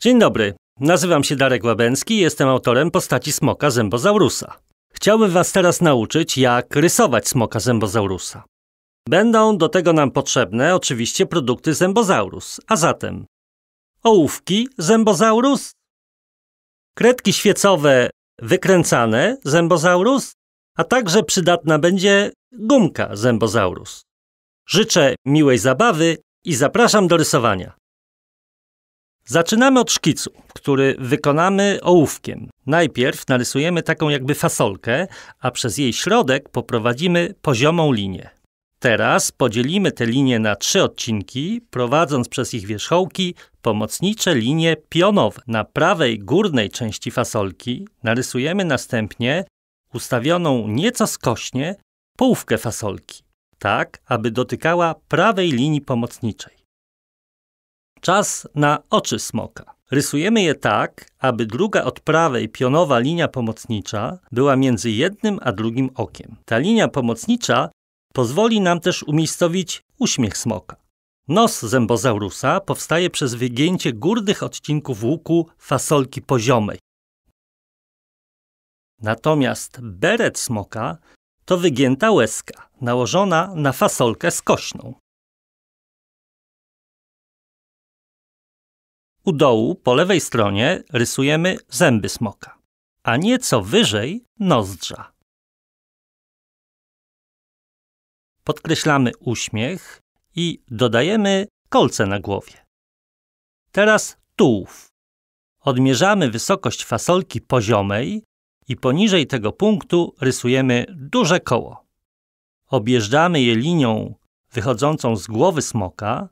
Dzień dobry, nazywam się Darek Łabęcki i jestem autorem postaci smoka zębozaurusa. Chciałbym Was teraz nauczyć, jak rysować smoka zębozaurusa. Będą do tego nam potrzebne oczywiście produkty zębozaurus, a zatem ołówki zębozaurus, kredki świecowe wykręcane zębozaurus, a także przydatna będzie gumka zębozaurus. Życzę miłej zabawy i zapraszam do rysowania. Zaczynamy od szkicu, który wykonamy ołówkiem. Najpierw narysujemy taką jakby fasolkę, a przez jej środek poprowadzimy poziomą linię. Teraz podzielimy te linie na trzy odcinki, prowadząc przez ich wierzchołki pomocnicze linie pionowe. Na prawej górnej części fasolki narysujemy następnie ustawioną nieco skośnie połówkę fasolki, tak aby dotykała prawej linii pomocniczej. Czas na oczy smoka. Rysujemy je tak, aby druga od prawej pionowa linia pomocnicza była między jednym a drugim okiem. Ta linia pomocnicza pozwoli nam też umiejscowić uśmiech smoka. Nos zębozaurusa powstaje przez wygięcie górnych odcinków łuku fasolki poziomej. Natomiast beret smoka to wygięta łezka nałożona na fasolkę skośną. U dołu po lewej stronie rysujemy zęby smoka, a nieco wyżej nozdrza. Podkreślamy uśmiech i dodajemy kolce na głowie. Teraz tułów. Odmierzamy wysokość fasolki poziomej i poniżej tego punktu rysujemy duże koło. Objeżdżamy je linią wychodzącą z głowy smoka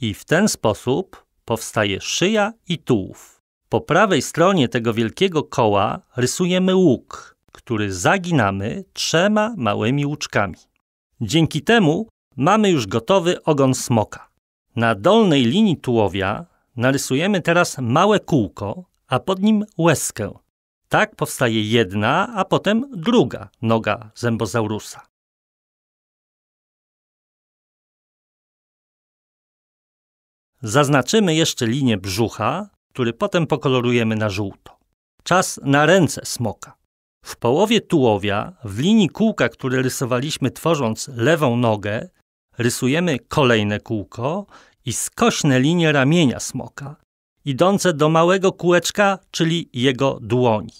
i w ten sposób powstaje szyja i tułów. Po prawej stronie tego wielkiego koła rysujemy łuk, który zaginamy trzema małymi łuczkami. Dzięki temu mamy już gotowy ogon smoka. Na dolnej linii tułowia narysujemy teraz małe kółko, a pod nim łezkę. Tak powstaje jedna, a potem druga noga zębozaurusa. Zaznaczymy jeszcze linię brzucha, który potem pokolorujemy na żółto. Czas na ręce smoka. W połowie tułowia, w linii kółka, które rysowaliśmy tworząc lewą nogę, rysujemy kolejne kółko i skośne linie ramienia smoka, idące do małego kółeczka, czyli jego dłoni.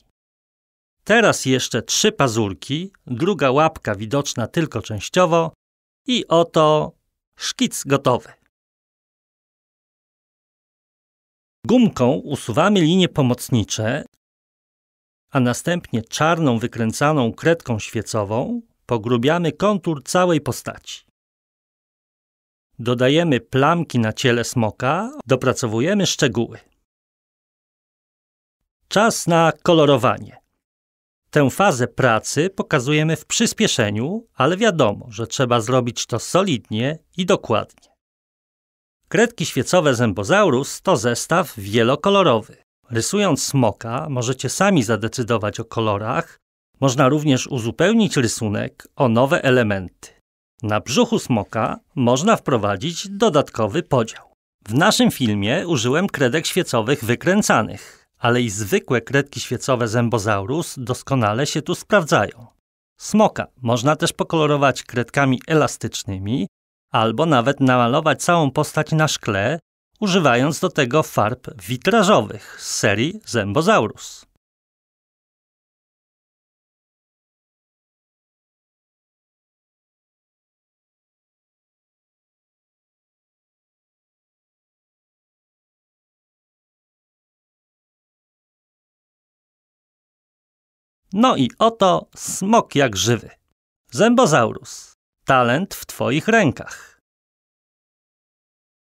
Teraz jeszcze trzy pazurki, druga łapka widoczna tylko częściowo i oto szkic gotowy. Gumką usuwamy linie pomocnicze, a następnie czarną wykręcaną kredką świecową pogrubiamy kontur całej postaci. Dodajemy plamki na ciele smoka, dopracowujemy szczegóły. Czas na kolorowanie. Tę fazę pracy pokazujemy w przyspieszeniu, ale wiadomo, że trzeba zrobić to solidnie i dokładnie. Kredki świecowe Zębozaurus to zestaw wielokolorowy. Rysując smoka, możecie sami zadecydować o kolorach. Można również uzupełnić rysunek o nowe elementy. Na brzuchu smoka można wprowadzić dodatkowy podział. W naszym filmie użyłem kredek świecowych wykręcanych, ale i zwykłe kredki świecowe Zębozaurus doskonale się tu sprawdzają. Smoka można też pokolorować kredkami elastycznymi, albo nawet namalować całą postać na szkle, używając do tego farb witrażowych z serii Zębozaurus. No i oto smok jak żywy. Zębozaurus talent w Twoich rękach.